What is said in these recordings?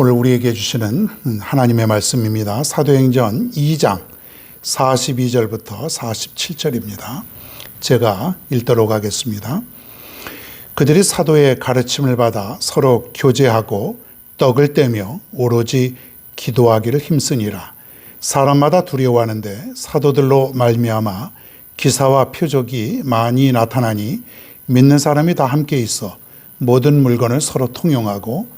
오늘 우리에게 주시는 하나님의 말씀입니다. 사도행전 2장 42절부터 47절입니다. 제가 읽도록 하겠습니다. 그들이 사도의 가르침을 받아 서로 교제하고 떡을 떼며 오로지 기도하기를 힘쓰니라. 사람마다 두려워하는데 사도들로 말미암아 기사와 표적이 많이 나타나니 믿는 사람이 다 함께 있어 모든 물건을 서로 통용하고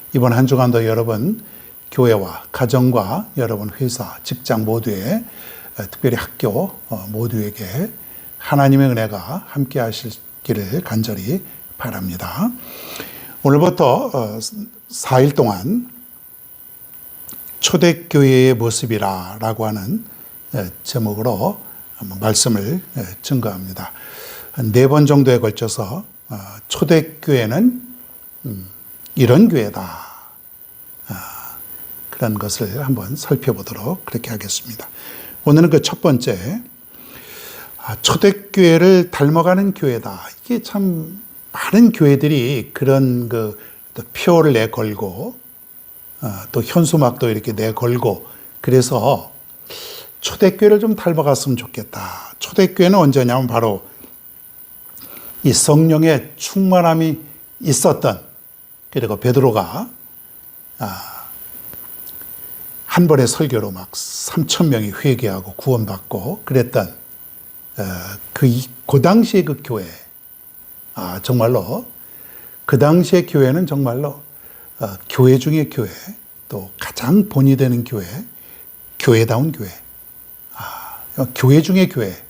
이번 한 주간도 여러분 교회와 가정과 여러분 회사, 직장 모두에 특별히 학교 어, 모두에게 하나님의 은혜가 함께 하실기를 간절히 바랍니다. 오늘부터 4일 어, 동안 초대교회의 모습이라 라고 하는 제목으로 말씀을 증거합니다. 네 번 정도에 걸쳐서 어, 초대교회는 음, 이런 교회다. 아, 그런 것을 한번 살펴보도록 그렇게 하겠습니다. 오늘은 그 첫 번째, 아, 초대교회를 닮아가는 교회다. 이게 참 많은 교회들이 그런 그 표를 내걸고 아, 또 현수막도 이렇게 내걸고 그래서 초대교회를 좀 닮아갔으면 좋겠다. 초대교회는 언제냐면 바로 이 성령의 충만함이 있었던 그리고 베드로가 아, 한 번의 설교로 막 3천 명이 회개하고 구원받고 그랬던 어, 그그 그 당시의 그 교회. 아 정말로 그 당시의 교회는 정말로 어, 교회 중의 교회 또 가장 본이 되는 교회 교회다운 교회. 아 교회 중의 교회.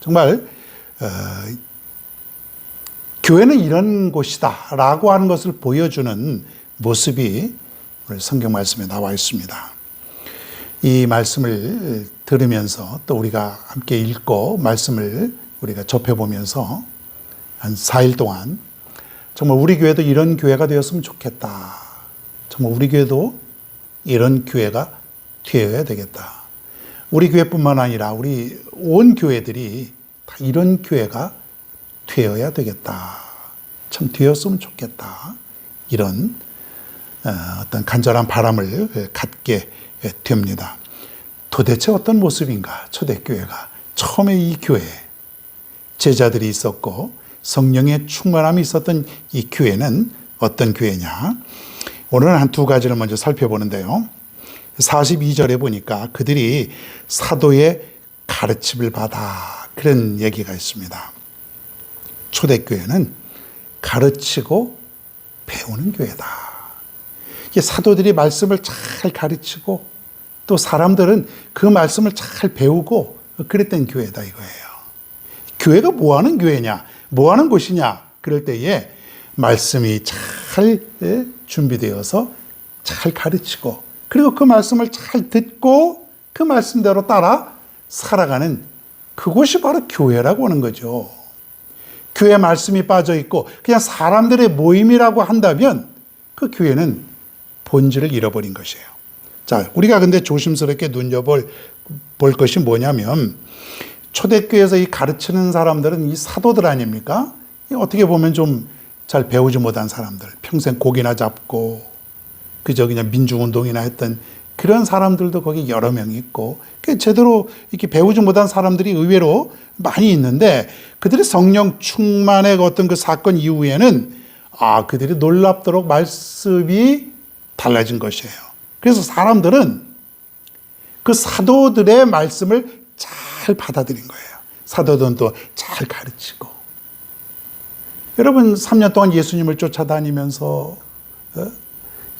정말 어, 교회는 이런 곳이다 라고 하는 것을 보여주는 모습이 오늘 성경 말씀에 나와 있습니다. 이 말씀을 들으면서 또 우리가 함께 읽고 말씀을 우리가 접해보면서 한 4일 동안 정말 우리 교회도 이런 교회가 되었으면 좋겠다. 정말 우리 교회도 이런 교회가 되어야 되겠다. 우리 교회뿐만 아니라 우리 온 교회들이 다 이런 교회가 되어야 되겠다. 참 되었으면 좋겠다. 이런 어, 어떤 간절한 바람을 갖게 됩니다. 도대체 어떤 모습인가? 초대교회가 처음에 이 교회 제자들이 있었고 성령의 충만함이 있었던 이 교회는 어떤 교회냐? 오늘은 한 두 가지를 먼저 살펴보는데요. 42절에 보니까 그들이 사도의 가르침을 받아 그런 얘기가 있습니다. 초대교회는 가르치고 배우는 교회다. 사도들이 말씀을 잘 가르치고 또 사람들은 그 말씀을 잘 배우고 그랬던 교회다 이거예요. 교회가 뭐 하는 교회냐? 뭐 하는 곳이냐? 그럴 때에 말씀이 잘 준비되어서 잘 가르치고 그리고 그 말씀을 잘 듣고 그 말씀대로 따라 살아가는 그곳이 바로 교회라고 하는 거죠. 교회 말씀이 빠져 있고 그냥 사람들의 모임이라고 한다면 그 교회는 본질을 잃어버린 것이에요. 자, 우리가 근데 조심스럽게 눈여볼 볼 것이 뭐냐면 초대교회에서 이 가르치는 사람들은 이 사도들 아닙니까? 이 어떻게 보면 좀 잘 배우지 못한 사람들, 평생 고기나 잡고 그저 그냥 민주운동이나 했던 그런 사람들도 거기 여러 명 있고 그 제대로 이렇게 배우지 못한 사람들이 의외로 많이 있는데 그들의 성령 충만의 어떤 그 사건 이후에는 아 그들이 놀랍도록 말씀이 달라진 것이에요. 그래서 사람들은 그 사도들의 말씀을 잘 받아들인 거예요. 사도들은 또 잘 가르치고. 여러분, 3년 동안 예수님을 쫓아다니면서 어?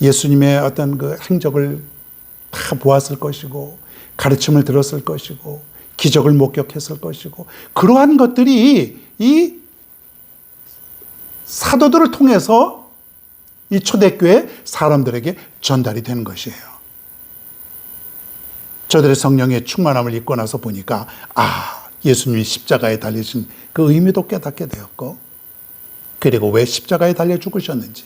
예수님의 어떤 그 행적을 다 보았을 것이고, 가르침을 들었을 것이고, 기적을 목격했을 것이고, 그러한 것들이 이 사도들을 통해서 이 초대교회 사람들에게 전달이 되는 것이에요. 저들의 성령의 충만함을 입고 나서 보니까 아 예수님이 십자가에 달리신 그 의미도 깨닫게 되었고 그리고 왜 십자가에 달려 죽으셨는지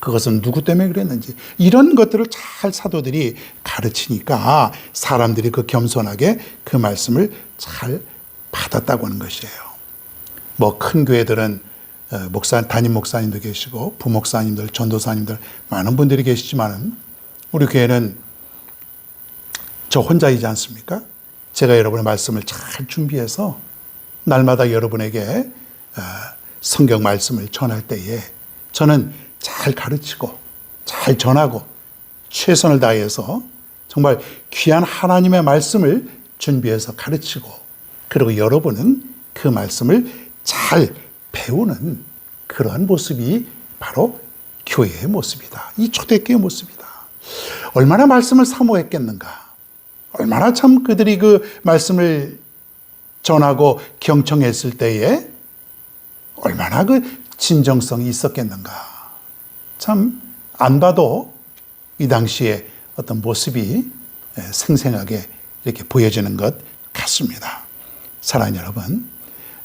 그것은 누구 때문에 그랬는지 이런 것들을 잘 사도들이 가르치니까 사람들이 그 겸손하게 그 말씀을 잘 받았다고 하는 것이에요. 뭐 큰 교회들은 어, 목사 담임 목사님도 계시고 부목사님들 전도사님들 많은 분들이 계시지만은 우리 교회는 저 혼자이지 않습니까? 제가 여러분의 말씀을 잘 준비해서 날마다 여러분에게 어, 성경 말씀을 전할 때에 저는 잘 가르치고 잘 전하고 최선을 다해서 정말 귀한 하나님의 말씀을 준비해서 가르치고 그리고 여러분은 그 말씀을 잘 배우는 그러한 모습이 바로 교회의 모습이다. 이 초대교회의 모습이다. 얼마나 말씀을 사모했겠는가. 얼마나 참 그들이 그 말씀을 전하고 경청했을 때에 얼마나 그 진정성이 있었겠는가. 참 안 봐도 이 당시에 어떤 모습이 생생하게 이렇게 보여지는 것 같습니다. 사랑하는 여러분,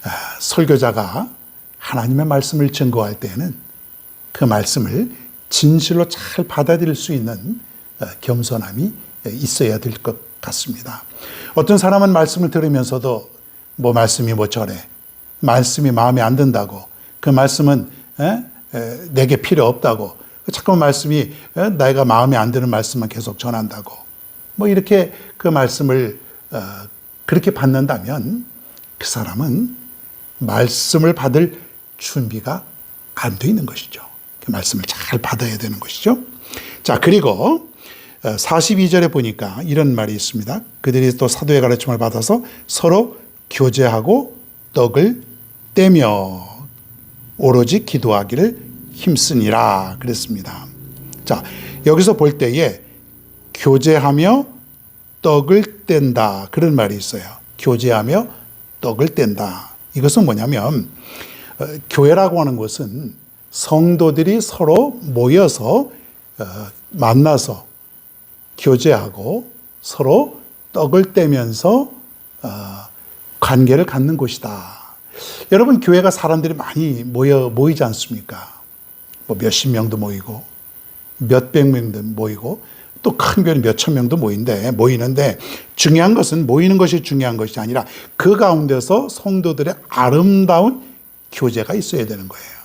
아, 설교자가 하나님의 말씀을 증거할 때에는 그 말씀을 진실로 잘 받아들일 수 있는 어, 겸손함이 있어야 될 것 같습니다. 어떤 사람은 말씀을 들으면서도 뭐 말씀이 뭐 저래, 말씀이 마음에 안 든다고, 그 말씀은 에? 에, 내게 필요 없다고, 자꾸 말씀이 에? 내가 마음에 안 드는 말씀만 계속 전한다고, 뭐 이렇게 그 말씀을 어, 그렇게 받는다면 그 사람은 말씀을 받을 준비가 안 돼 있는 것이죠. 그 말씀을 잘 받아야 되는 것이죠. 자, 그리고 42절에 보니까 이런 말이 있습니다. 그들이 또 사도의 가르침을 받아서 서로 교제하고 떡을 떼며 오로지 기도하기를 힘쓰니라 그랬습니다. 자, 여기서 볼 때에 교제하며 떡을 뗀다 그런 말이 있어요. 교제하며 떡을 뗀다. 이것은 뭐냐면 어, 교회라고 하는 것은 성도들이 서로 모여서 어, 만나서 교제하고 서로 떡을 떼면서 어, 관계를 갖는 곳이다. 여러분 교회가 사람들이 많이 모여 모이지 않습니까? 뭐 몇십 명도 모이고 몇백 명도 모이고 또 큰 교회는 몇천 명도 모인데 모이는데 중요한 것은 모이는 것이 중요한 것이 아니라 그 가운데서 성도들의 아름다운 교제가 있어야 되는 거예요.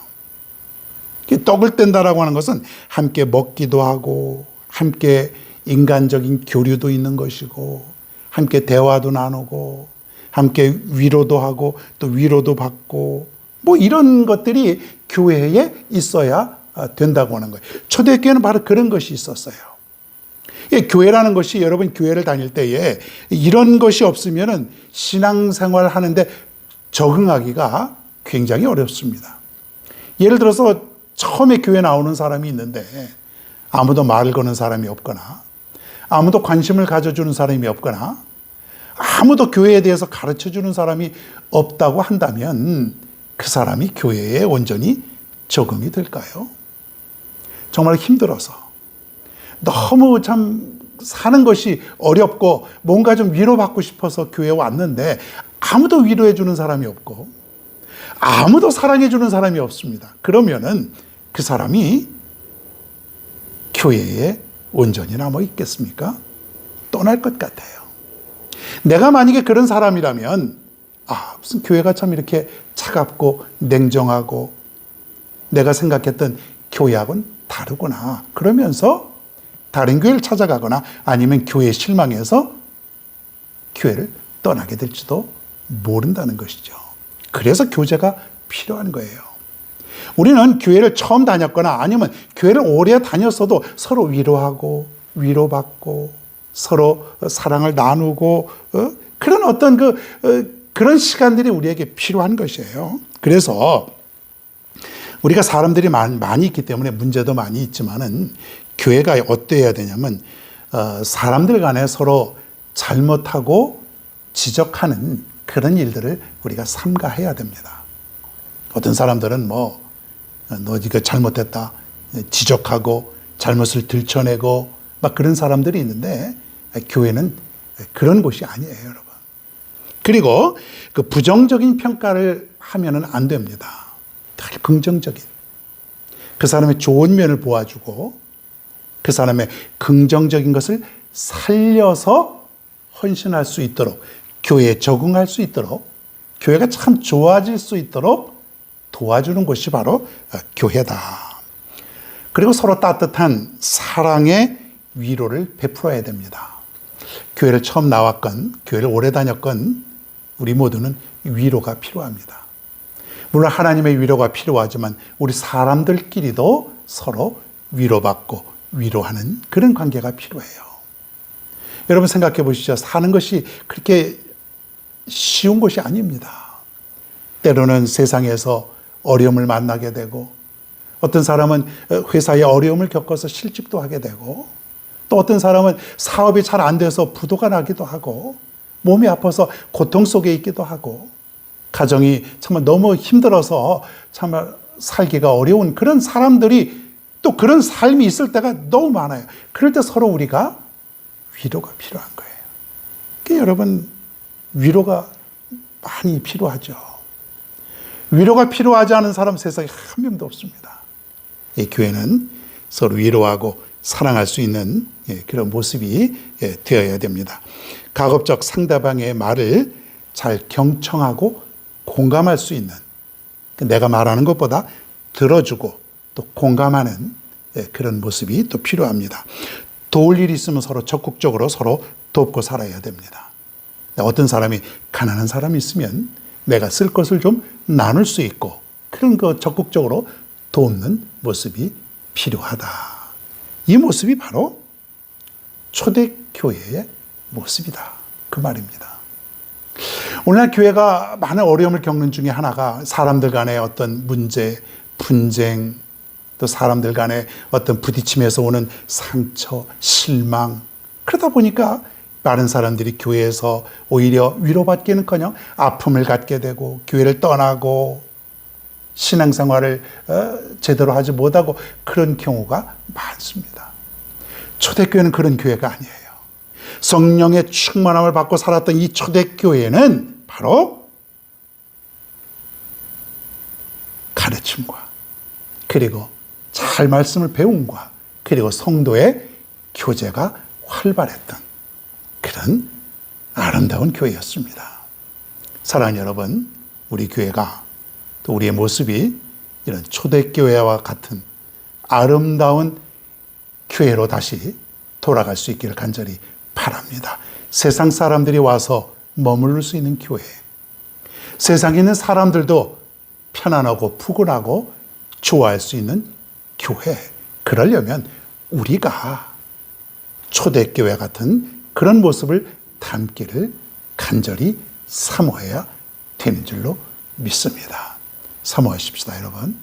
떡을 뗀다라고 하는 것은 함께 먹기도 하고 함께 인간적인 교류도 있는 것이고 함께 대화도 나누고 함께 위로도 하고 또 위로도 받고 뭐 이런 것들이 교회에 있어야 된다고 하는 거예요. 초대교회는 바로 그런 것이 있었어요. 교회라는 것이 여러분 교회를 다닐 때에 이런 것이 없으면은 신앙생활 하는데 적응하기가 굉장히 어렵습니다. 예를 들어서 처음에 교회 나오는 사람이 있는데 아무도 말을 거는 사람이 없거나 아무도 관심을 가져주는 사람이 없거나 아무도 교회에 대해서 가르쳐 주는 사람이 없다고 한다면 그 사람이 교회에 온전히 적응이 될까요? 정말 힘들어서 너무 참 사는 것이 어렵고 뭔가 좀 위로받고 싶어서 교회에 왔는데 아무도 위로해 주는 사람이 없고 아무도 사랑해 주는 사람이 없습니다. 그러면은 그 사람이 교회에 온전히 남아 있겠습니까? 떠날 것 같아요. 내가 만약에 그런 사람이라면 아, 무슨 교회가 참 이렇게 차갑고 냉정하고 내가 생각했던 교회하고는 다르구나. 그러면서 다른 교회를 찾아가거나 아니면 교회에 실망해서 교회를 떠나게 될지도 모른다는 것이죠. 그래서 교제가 필요한 거예요. 우리는 교회를 처음 다녔거나 아니면 교회를 오래 다녔어도 서로 위로하고 위로받고 서로 사랑을 나누고 어? 그런 어떤 그 어, 그런 시간들이 우리에게 필요한 것이에요. 그래서 우리가 사람들이 많이 있기 때문에 문제도 많이 있지만은 교회가 어때야 되냐면 어, 사람들 간에 서로 잘못하고 지적하는 그런 일들을 우리가 삼가해야 됩니다. 어떤 사람들은 뭐, 너 이거 잘못했다. 지적하고 잘못을 들춰내고 막 그런 사람들이 있는데 교회는 그런 곳이 아니에요, 여러분. 그리고 그 부정적인 평가를 하면은 안 됩니다. 늘 긍정적인. 그 사람의 좋은 면을 보아주고 그 사람의 긍정적인 것을 살려서 헌신할 수 있도록 교회에 적응할 수 있도록 교회가 참 좋아질 수 있도록 도와주는 곳이 바로 교회다. 그리고 서로 따뜻한 사랑의 위로를 베풀어야 됩니다. 교회를 처음 나왔건, 교회를 오래 다녔건, 우리 모두는 위로가 필요합니다. 물론 하나님의 위로가 필요하지만 우리 사람들끼리도 서로 위로받고 위로하는 그런 관계가 필요해요. 여러분 생각해 보시죠. 사는 것이 그렇게 쉬운 것이 아닙니다. 때로는 세상에서 어려움을 만나게 되고 어떤 사람은 회사에 어려움을 겪어서 실직도 하게 되고 또 어떤 사람은 사업이 잘 안 돼서 부도가 나기도 하고 몸이 아파서 고통 속에 있기도 하고 가정이 정말 너무 힘들어서 정말 살기가 어려운 그런 사람들이 또 그런 삶이 있을 때가 너무 많아요. 그럴 때 서로 우리가 위로가 필요한 거예요. 그러니까 여러분 위로가 많이 필요하죠. 위로가 필요하지 않은 사람 세상에 한 명도 없습니다. 이 교회는 서로 위로하고 사랑할 수 있는 예, 그런 모습이 예, 되어야 됩니다. 가급적 상대방의 말을 잘 경청하고 공감할 수 있는 그 내가 말하는 것보다 들어주고 또 공감하는 예, 그런 모습이 또 필요합니다. 도울 일이 있으면 서로 적극적으로 서로 돕고 살아야 됩니다. 어떤 사람이 가난한 사람이 있으면 내가 쓸 것을 좀 나눌 수 있고 그런 거 적극적으로 돕는 모습이 필요하다. 이 모습이 바로 초대교회의 모습이다. 그 말입니다. 오늘날 교회가 많은 어려움을 겪는 중에 하나가 사람들 간의 어떤 문제, 분쟁, 또 사람들 간의 어떤 부딪힘에서 오는 상처, 실망. 그러다 보니까 많은 사람들이 교회에서 오히려 위로받기는 커녕 아픔을 갖게 되고 교회를 떠나고 신앙생활을 어, 제대로 하지 못하고 그런 경우가 많습니다. 초대교회는 그런 교회가 아니에요. 성령의 충만함을 받고 살았던 이 초대교회는 바로 가르침과 그리고 잘 말씀을 배움과 그리고 성도의 교제가 활발했던 그런 아름다운 교회였습니다. 사랑하는 여러분, 우리 교회가 또 우리의 모습이 이런 초대교회와 같은 아름다운 교회로 다시 돌아갈 수 있기를 간절히 바랍니다. 세상 사람들이 와서 머무를 수 있는 교회. 세상에 있는 사람들도 편안하고 푸근하고 좋아할 수 있는 교회. 그러려면 우리가 초대교회 같은 그런 모습을 담기를 간절히 사모해야 되는 줄로 믿습니다. 사모하십시다, 여러분.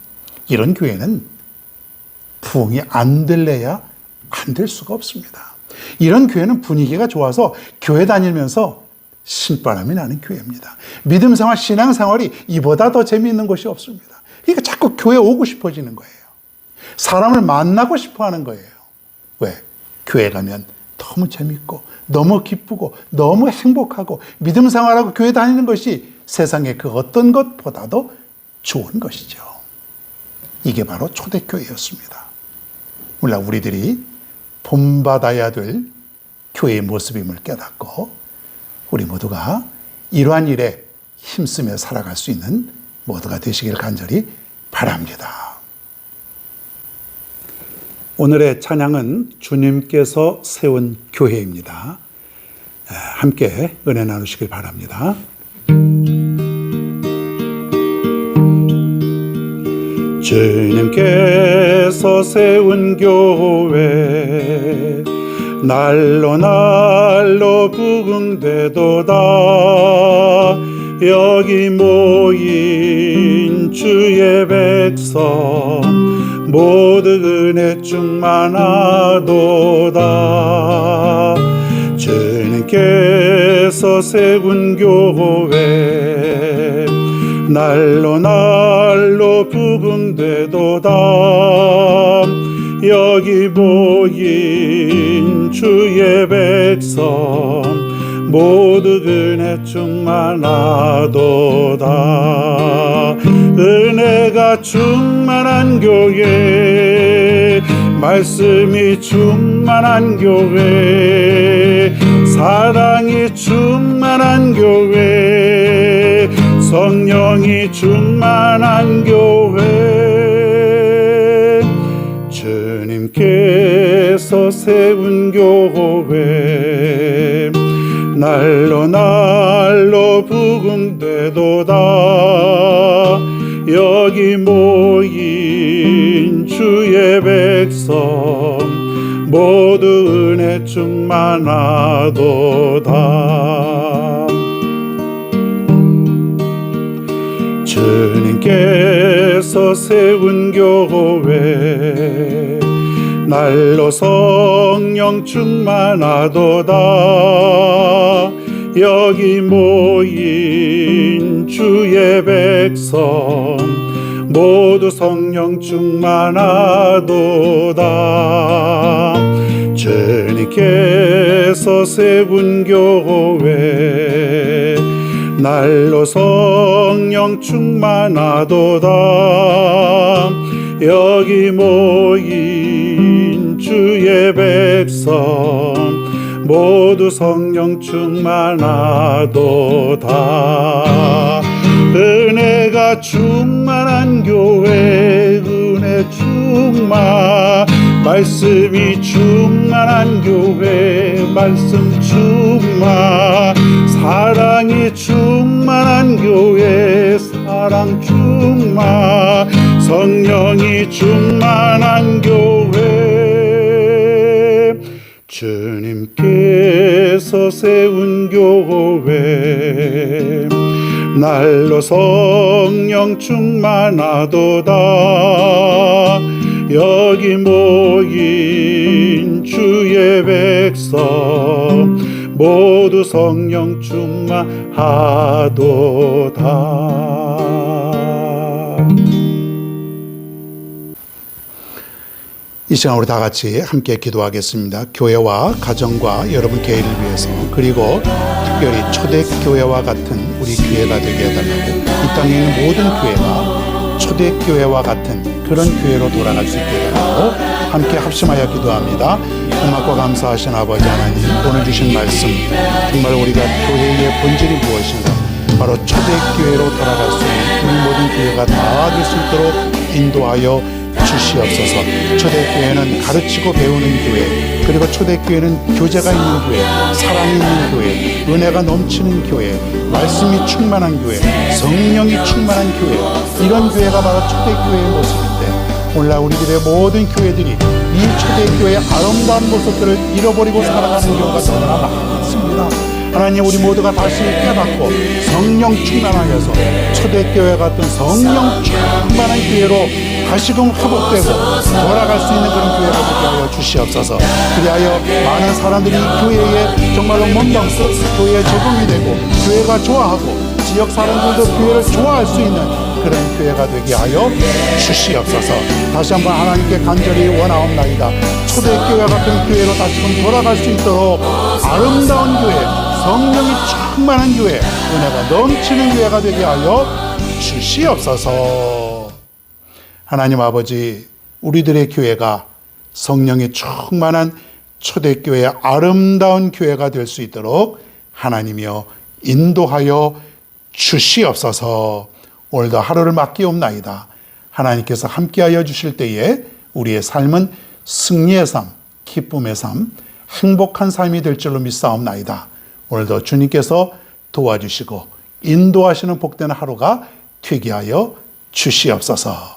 이런 교회는 부흥이 안 될래야 안 될 수가 없습니다. 이런 교회는 분위기가 좋아서 교회 다니면서 신바람이 나는 교회입니다. 믿음 생활, 신앙 생활이 이보다 더 재미있는 것이 없습니다. 그러니까 자꾸 교회 오고 싶어지는 거예요. 사람을 만나고 싶어 하는 거예요. 왜? 교회 가면 너무 재밌고, 너무 기쁘고, 너무 행복하고, 믿음 생활하고 교회 다니는 것이 세상의 그 어떤 것보다도 좋은 것이죠. 이게 바로 초대교회였습니다. 물론 우리들이 본받아야 될 교회의 모습임을 깨닫고 우리 모두가 이러한 일에 힘쓰며 살아갈 수 있는 모두가 되시길 간절히 바랍니다. 오늘의 찬양은 주님께서 세운 교회입니다. 함께 은혜 나누시길 바랍니다. 주님께 서 세운 교회 날로 날로 부흥되도다. 여기 모인 주의 백성 모두 은혜 충만하도다. 주님께서 세운 교회 날로 날로 부흥되도다. 여기 모인 주의 백성 모두 은혜 충만하도다. 은혜가 충만한 교회 말씀이 충만한 교회 사랑이 충만한 교회 성령이 충만한 교회. 주님께서 세운 교회. 날로 날로 부흥되도다. 여기 모인 주의 백성 모두 은혜 충만하도다 주님께서 세운 교회 날로 성령 충만하도다. 여기 모인 주의 백성 모두 성령 충만하도다. 주님께서 세운 교회 날로 성령 충만하도다. 여기 모인 주의 백성 모두 성령 충만하도다. 은혜가 충만한 교회 은혜 충만 말씀이 충만한 교회 말씀 충만. 사랑이 충만한 교회 사랑 충만. 성령이 충만한 교회. 주님께서 세운 교회. 날로 성령 충만하도다 여기 모인 주의 백성 모두 성령 충만하도다 이 시간 우리 다 같이 함께 기도하겠습니다. 교회와 가정과 여러분 개인을 위해서 그리고 특별히 초대 교회와 같은 우리 교회가 되게 해달라고 이 땅에 있는 모든 교회가 초대 교회와 같은 그런 교회로 돌아갈 수 있게 해달라고 함께 합심하여 기도합니다. 고맙고 감사하신 아버지 하나님 오늘 주신 말씀 정말 우리가 교회의 본질이 무엇인가 바로 초대교회로 돌아갈 수 있는 우리 모든 교회가 다될수 있도록 인도하여 주시옵소서. 초대교회는 가르치고 배우는 교회, 그리고 초대교회는 교제가 있는 교회, 사랑이 있는 교회, 은혜가 넘치는 교회, 말씀이 충만한 교회, 성령이 충만한 교회, 이런 교회가 바로 초대교회의 모습인데, 오늘날 우리들의 모든 교회들이 이 초대교회의 아름다운 모습들을 잃어버리고 살아가는 경우가 너무나 많습니다. 하나님 우리 모두가 다시 깨닫고 성령 충만하여서 초대교회 같은 성령 충만한 교회로 다시금 회복되고 돌아갈 수 있는 그런 교회가 되게 하여 주시옵소서. 그리하여 많은 사람들이 교회에 정말로 몸담고 교회에 적응이 되고 교회가 좋아하고 지역 사람들도 교회를 좋아할 수 있는 그런 교회가 되게 하여 주시옵소서. 다시 한번 하나님께 간절히 원하옵나이다. 초대교회 같은 교회로 다시금 돌아갈 수 있도록 아름다운 교회 성령이 충만한 교회 은혜가 넘치는 교회가 되게 하여 주시옵소서 하나님 아버지 우리들의 교회가 성령이 충만한 초대교회의 아름다운 교회가 될 수 있도록 하나님이여 인도하여 주시옵소서 오늘도 하루를 맡기옵나이다. 하나님께서 함께하여 주실 때에 우리의 삶은 승리의 삶, 기쁨의 삶, 행복한 삶이 될 줄로 믿사옵나이다. 오늘도 주님께서 도와주시고 인도하시는 복되는 하루가 되게 하여 주시옵소서.